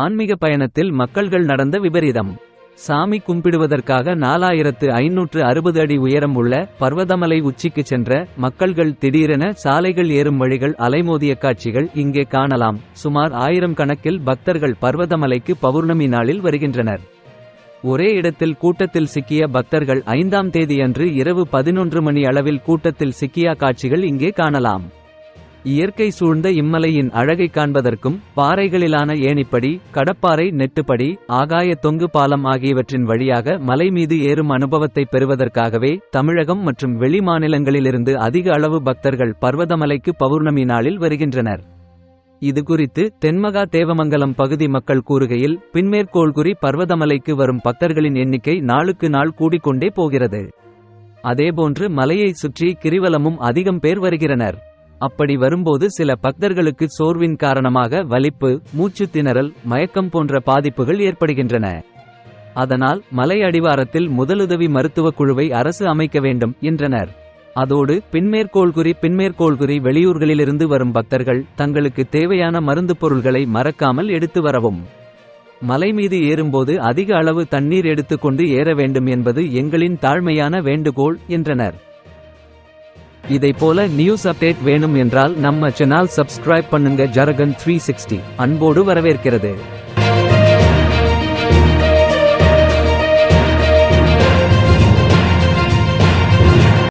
ஆன்மீக பயணத்தில் மக்கள்கள் நடந்த விபரீதம். சாமி கும்பிடுவதற்காக நாலாயிரத்து ஐநூற்று அறுபது அடி உயரம் உள்ள பர்வதமலை உச்சிக்கு சென்ற மக்கள்கள் திடீரென சாலைகள் ஏறும் வழிகள் அலைமோதிய காட்சிகள் இங்கே காணலாம். சுமார் ஆயிரம் கணக்கில் பக்தர்கள் பர்வதமலைக்கு பௌர்ணமி நாளில் வருகின்றனர். ஒரே இடத்தில் கூட்டத்தில் சிக்கிய பக்தர்கள் ஐந்தாம் தேதியன்று இரவு பதினொன்று மணி அளவில் கூட்டத்தில் சிக்கிய காட்சிகள் இங்கே காணலாம். இயற்கை சூழ்ந்த இம்மலையின் அழகை காண்பதற்கும் பாறைகளிலான ஏணிப்படி கடப்பாறை நெட்டுப்படி ஆகாய தொங்கு பாலம் ஆகியவற்றின் வழியாக மலை மீது ஏறும் அனுபவத்தை பெறுவதற்காகவே தமிழகம் மற்றும் வெளி மாநிலங்களிலிருந்து அதிக அளவு பக்தர்கள் பர்வதமலைக்கு பௌர்ணமி நாளில் வருகின்றனர். இதுகுறித்து தென்மகா தேவமங்கலம் பகுதி மக்கள் கூறுகையில் பின்மேற்கோள்குறி பர்வதமலைக்கு வரும் பக்தர்களின் எண்ணிக்கை நாளுக்கு நாள் கூடிக்கொண்டே போகிறது. அதேபோன்று மலையை சுற்றி கிரிவலமும் அதிகம் பேர் வருகிறனர். அப்படி வரும்போது சில பக்தர்களுக்கு சோர்வின் காரணமாக வலிப்பு மூச்சு திணறல் மயக்கம் போன்ற பாதிப்புகள் ஏற்படுகின்றன. அதனால் மலை அடிவாரத்தில் முதலுதவி மருத்துவக் குழுவை அரசு அமைக்க வேண்டும் என்றனர். அதோடு பின்மேற்கோள்குறி பின்மேற்கோள்குறி வெளியூர்களிலிருந்து வரும் பக்தர்கள் தங்களுக்கு தேவையான மருந்து பொருள்களை மறக்காமல் எடுத்து வரவும். மலை மீது ஏறும்போது அதிக அளவு தண்ணீர் எடுத்துக்கொண்டு ஏற வேண்டும் என்பது எங்களின் தாழ்மையான வேண்டுகோள் என்றனர். இதை போல நியூஸ் அப்டேட் வேணும் என்றால் நம்ம சேனல் சப்ஸ்கிரைப் பண்ணுங்க ஜரகன் த்ரீ சிக்ஸ்டி அன்போடு வரவேற்கிறது.